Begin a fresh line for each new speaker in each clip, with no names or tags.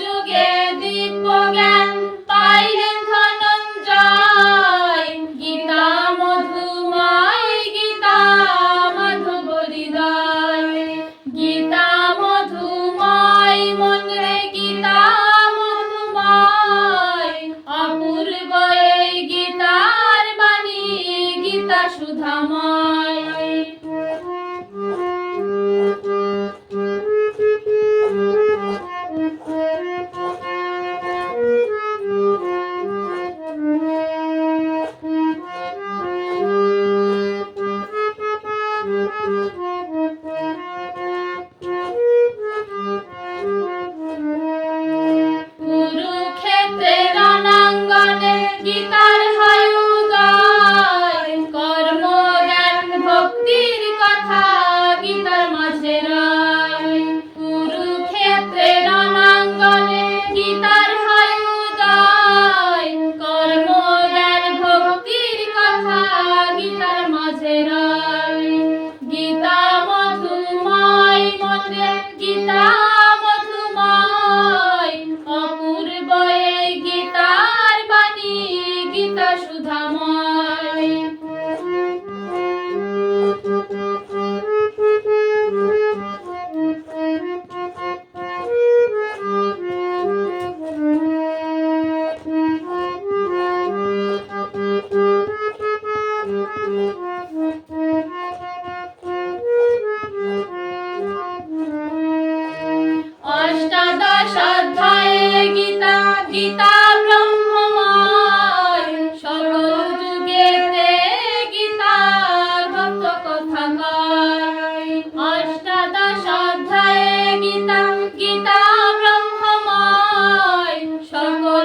যুগে দীপ জ্ঞান পাইলেন ধনঞ্জয়। গীতা মধুময় গীতা মধু হৃদয় গীতা মধুময় মন রে গীতা মধুময় অপূর্ব এই গীতার বাণী, গীতা সুধাময়। রণাঙ্গনে গীতার হয় উদয় কর্ম জ্ঞান ভক্তির কথা গীতার মাঝে রয়? কুরুক্ষেত্রের অনাঙ্গনে গীতার হয় উদয় কর্ম জ্ঞান ভক্তির কথা গীতার মাঝে রয়?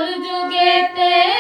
るじょげて